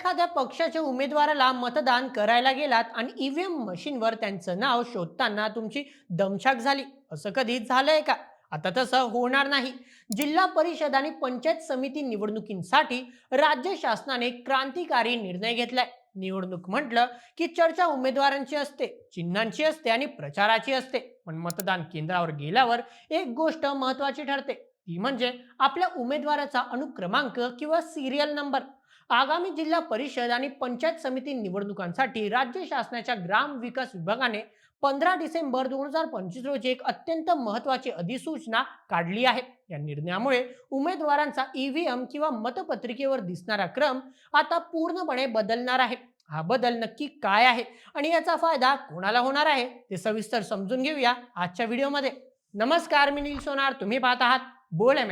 एखाद्या पक्षाच्या उमेदवाराला मतदान करायला गेलात आणि ईव्हीएम मशीनवर त्यांचं नाव शोधताना तुमची दमछाक झाली असं कधी झालंय का? आता तसं होणार नाही. जिल्हा परिषद आणि पंचायत समिती निवडणुकींसाठी राज्य शासनाने क्रांतिकारी निर्णय घेतलाय. निवडणूक म्हटलं की चर्चा उमेदवारांची असते चिन्हांची असते आणि प्रचाराची असते. पण मतदान केंद्रावर गेल्यावर एक गोष्ट महत्वाची ठरते. ती म्हणजे आपल्या उमेदवाराचा अनुक्रमांक किंवा सिरियल नंबर. आगामी जिल्हा परिषद आणि पंचायत समिती निवडणुकांसाठी राज्य शासनाच्या ग्राम विकास विभागाने पंधरा डिसेंबर दोन हजार पंचवीस रोजी एक अत्यंत महत्वाची अधिसूचना काढली आहे. या निर्णयामुळे उमेदवारांचा ईव्हीएम किंवा मतपत्रिकेवर दिसणारा क्रम आता पूर्णपणे बदलणार आहे. हा बदल नक्की काय आहे आणि याचा फायदा कोणाला होणार आहे ते सविस्तर समजून घेऊया आजच्या व्हिडिओमध्ये. नमस्कार मी नील सोनार. तुम्ही पाहत आहात बोल एम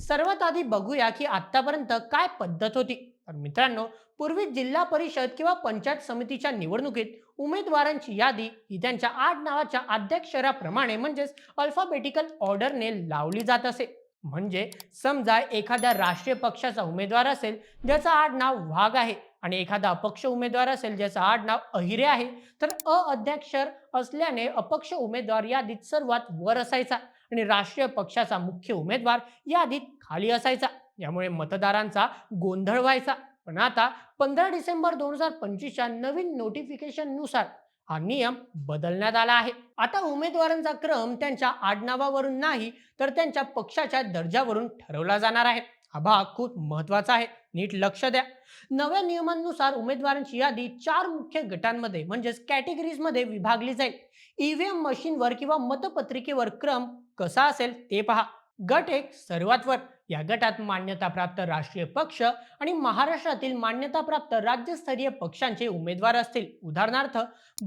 सर्वात आधी बघूया की आतापर्यंत काय पद्धत होती? तर मित्रांनो पूर्वी जिल्हा परिषद किंवा पंचायत समितीच्या निवडणुकीत उमेदवारांची यादी ही त्यांच्या आठ नावाच्या अध्यक्षराप्रमाणे म्हणजेच अल्फाबेटिकल ऑर्डरने लावली जात असे. म्हणजे समजा एखाद्या राष्ट्रीय पक्षाचा उमेदवार असेल ज्याचं आडनाव वाघ आहे आणि एखादा अपक्ष उमेदवार असेल ज्याचं आडनाव अहिरे आहे तर अ अध्यक्षर असल्याने अपक्ष उमेदवार यादीत सर्वात वर असायचा आणि राष्ट्रीय पक्षाचा मुख्य उमेदवार यादीत खाली असायचा. यामुळे मतदारांचा गोंधळ व्हायचा. पण आता पंधरा डिसेंबर दोन हजार पंचवीसच्या नवीन नोटिफिकेशननुसार हा नियम बदलण्यात आला आहे. आता उमेदवारांचा क्रम त्यांच्या आडनावावरून नाही तर त्यांच्या पक्षाच्या दर्जावरून ठरवला जाणार आहे. हा भाग खूप महत्त्वाचा आहे. नीट लक्ष द्या. नव्या नियमांनुसार उमेदवारांची यादी चार मुख्य गटांमध्ये म्हणजेच कॅटेगरीजमध्ये विभागली जाईल. ईव्हीएम मशीनवर किंवा मतपत्रिकेवर क्रम कसा असेल ते पहा. गट एक सर्वात वर. या गटात मान्यताप्राप्त राष्ट्रीय पक्ष आणि महाराष्ट्रातील मान्यताप्राप्त राज्यस्तरीय पक्षांचे उमेदवार असतील. उदाहरणार्थ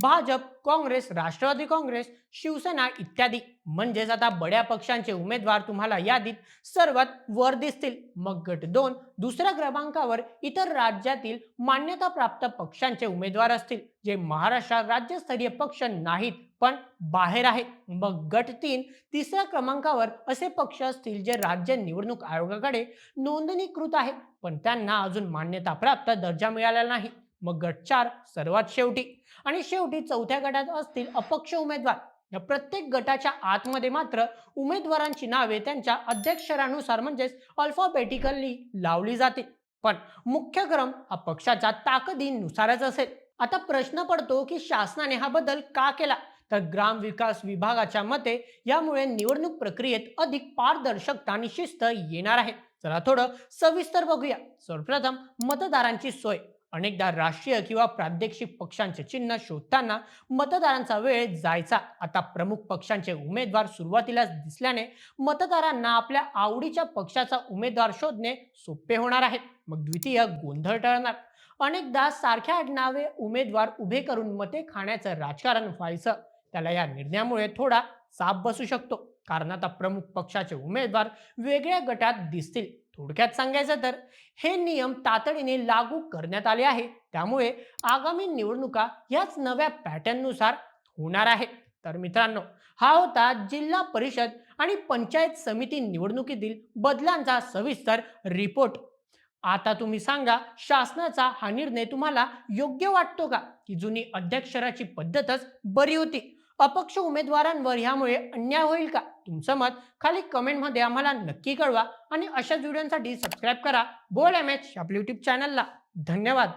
भाजप काँग्रेस राष्ट्रवादी काँग्रेस शिवसेना इत्यादी. म्हणजेच आता बड्या पक्षांचे उमेदवार तुम्हाला यादीत सर्वात वर दिसतील. मग गट दोन दुसऱ्या क्रमांकावर इतर राज्यातील मान्यताप्राप्त पक्षांचे उमेदवार असतील जे महाराष्ट्रात राज्यस्तरीय पक्ष नाहीत. पण बाहेर आहे. मग गट तीन तिसऱ्या क्रमांकावर असे पक्ष असतील जे राज्य निवडणूक आयोगाकडे नोंदणीकृत आहे. पण त्यांना अजून मान्यता प्राप्त दर्जा मिळाला नाही. मग गट चार सर्वात शेवटी आणि शेवटी चौथ्या गटात असतील अपक्ष उमेदवार. या प्रत्येक गटाच्या आतमध्ये मात्र उमेदवारांची नावे त्यांच्या अध्यक्षरानुसार म्हणजेच अल्फाबेटिकली लावली जाते पण मुख्य क्रम हा पक्षाच्या ताकदीनुसारच असेल. आता प्रश्न पडतो की शासनाने हा बदल का केला? तर ग्राम विकास विभागाच्या मते यामुळे निवडणूक प्रक्रियेत अधिक पारदर्शकता आणि शिस्त येणार आहे. चला थोडं सविस्तर बघूया. सर्वप्रथम मतदारांची सोय. अनेकदा राष्ट्रीय किंवा प्रादेशिक पक्षांचे चिन्ह शोधताना मतदारांचा वेळ जायचा. आता प्रमुख पक्षांचे उमेदवार सुरुवातीलाच दिसल्याने मतदारांना आपल्या आवडीच्या पक्षाचा उमेदवार शोधणे सोपे होणार आहे. मग द्वितीय गोंधळ टळणार. अनेकदा सारख्या आडनावे उमेदवार उभे करून मते खाण्याचं राजकारण व्हायचं. त्याला या निर्णयामुळे थोडा साप बसू शकतो. कारण आता प्रमुख पक्षाचे उमेदवार वेगळ्या गटात दिसतील. थोडक्यात सांगायचं तर हे नियम तातडीने लागू करण्यात आले आहे. त्यामुळे आगामी निवडणुका याच नव्या पॅटर्ननुसार होणार आहे तर मित्रांनो हा होता जिल्हा परिषद आणि पंचायत समिती निवडणुकीतील बदलांचा सविस्तर रिपोर्ट आता तुम्ही सांगा शासनाचा हा निर्णय तुम्हाला योग्य वाटतो का? की जुनी अध्यक्षराची पद्धतच बरी होती? अपक्ष उमेदवारांवर यामुळे अन्याय होईल का? तुमचं मत खाली कमेंटमध्ये आम्हाला नक्की कळवा आणि अशाच व्हिडिओसाठी सबस्क्राईब करा. बोल एम एच आपल्या युट्यूब चॅनलला धन्यवाद.